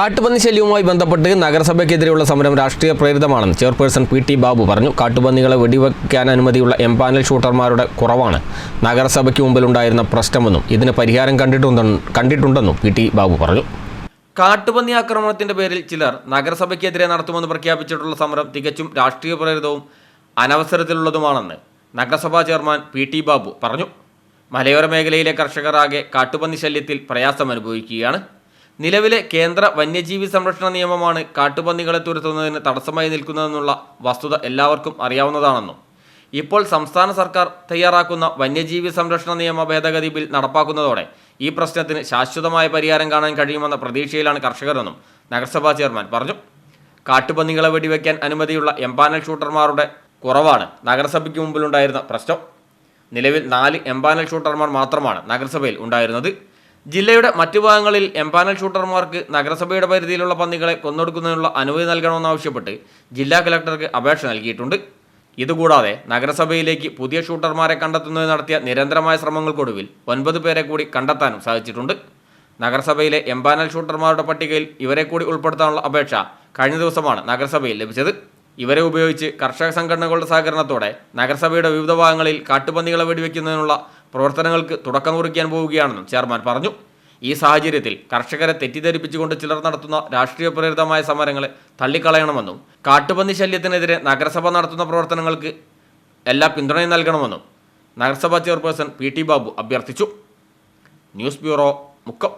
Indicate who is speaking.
Speaker 1: കാട്ടുപന്നി ശല്യവുമായി ബന്ധപ്പെട്ട് നഗരസഭയ്ക്കെതിരെയുള്ള സമരം രാഷ്ട്രീയ പ്രേരിതമാണെന്ന് ചെയർപേഴ്സൺ പി ടി ബാബു പറഞ്ഞു. കാട്ടുപന്നികളെ വെടിവെക്കാൻ അനുമതിയുള്ള എംപാനൽ ഷൂട്ടർമാരുടെ കുറവാണ്. നഗരസഭയ്ക്ക് മുമ്പിലുണ്ടായിരുന്ന പ്രശ്നമെന്നും ഇതിന് പരിഹാരം കണ്ടിട്ടുണ്ടെന്നും കണ്ടിട്ടുണ്ടെന്നും പി ടി ബാബു പറഞ്ഞു. കാട്ടുപന്നി ആക്രമണത്തിന്റെ പേരിൽ ചിലർ നഗരസഭയ്ക്കെതിരെ നടത്തുമെന്ന് പ്രഖ്യാപിച്ചിട്ടുള്ള സമരം തികച്ചും രാഷ്ട്രീയ പ്രേരിതവും അനവസരത്തിലുള്ളതുമാണെന്ന് നഗരസഭാ ചെയർമാൻ പി ടി ബാബു പറഞ്ഞു. മലയോര മേഖലയിലെ കർഷകരാകെ കാട്ടുപന്നി ശല്യത്തിൽ പ്രയാസം അനുഭവിക്കുകയാണ് നിലവിലെ കേന്ദ്ര വന്യജീവി സംരക്ഷണ നിയമമാണ് കാട്ടുപന്നികളെ തുരത്തുന്നതിന് തടസ്സമായി നിൽക്കുന്നതെന്നുള്ള വസ്തുത എല്ലാവർക്കും അറിയാവുന്നതാണെന്നും ഇപ്പോൾ സംസ്ഥാന സർക്കാർ തയ്യാറാക്കുന്ന വന്യജീവി സംരക്ഷണ നിയമ ഭേദഗതി ബിൽ നടപ്പാക്കുന്നതോടെ ഈ പ്രശ്നത്തിന് ശാശ്വതമായ പരിഹാരം കാണാൻ കഴിയുമെന്ന പ്രതീക്ഷയിലാണ് കർഷകരെന്നും നഗരസഭാ ചെയർമാൻ പറഞ്ഞു. കാട്ടുപന്നികളെ വെടിവെക്കാൻ അനുമതിയുള്ള എംപാനൽ ഷൂട്ടർമാരുടെ കുറവാണ് നഗരസഭയ്ക്ക് മുമ്പിലുണ്ടായിരുന്ന പ്രശ്നം. നിലവിൽ നാല് എംപാനൽ ഷൂട്ടർമാർ മാത്രമാണ് നഗരസഭയിൽ ഉണ്ടായിരുന്നത്. ജില്ലയുടെ മറ്റു ഭാഗങ്ങളിൽ എംപാനൽ ഷൂട്ടർമാർക്ക് നഗരസഭയുടെ പരിധിയിലുള്ള പന്നികളെ കൊന്നൊടുക്കുന്നതിനുള്ള അനുമതി നൽകണമെന്നാവശ്യപ്പെട്ട് ജില്ലാ കലക്ടർക്ക് അപേക്ഷ നൽകിയിട്ടുണ്ട്. ഇതുകൂടാതെ നഗരസഭയിലേക്ക് പുതിയ ഷൂട്ടർമാരെ കണ്ടെത്തുന്നതിന് നടത്തിയ നിരന്തരമായ ശ്രമങ്ങൾക്കൊടുവിൽ ഒൻപത് പേരെ കൂടി കണ്ടെത്താനും സാധിച്ചിട്ടുണ്ട്. നഗരസഭയിലെ എംപാനൽ ഷൂട്ടർമാരുടെ പട്ടികയിൽ ഇവരെ കൂടി ഉൾപ്പെടുത്താനുള്ള അപേക്ഷ കഴിഞ്ഞ ദിവസമാണ് നഗരസഭയിൽ ലഭിച്ചത്. ഇവരെ ഉപയോഗിച്ച് കർഷക സംഘടനകളുടെ സഹകരണത്തോടെ നഗരസഭയുടെ വിവിധ ഭാഗങ്ങളിൽ കാട്ടുപന്നികളെ വെടിവെക്കുന്നതിനുള്ള പ്രവർത്തനങ്ങൾക്ക് തുടക്കം കുറിക്കാൻ പോവുകയാണെന്നും ചെയർമാൻ പറഞ്ഞു. ഈ സാഹചര്യത്തിൽ കർഷകരെ തെറ്റിദ്ധരിപ്പിച്ചുകൊണ്ട് ചിലർ നടത്തുന്ന രാഷ്ട്രീയ പ്രേരിതമായ സമരങ്ങളെ തള്ളിക്കളയണമെന്നും കാട്ടുപന്നി ശല്യത്തിനെതിരെ നഗരസഭ നടത്തുന്ന പ്രവർത്തനങ്ങൾക്ക് എല്ലാ പിന്തുണയും നൽകണമെന്നും നഗരസഭാ ചെയർപേഴ്സൺ പി ടി ബാബു അഭ്യർത്ഥിച്ചു. News bureau Mukkam.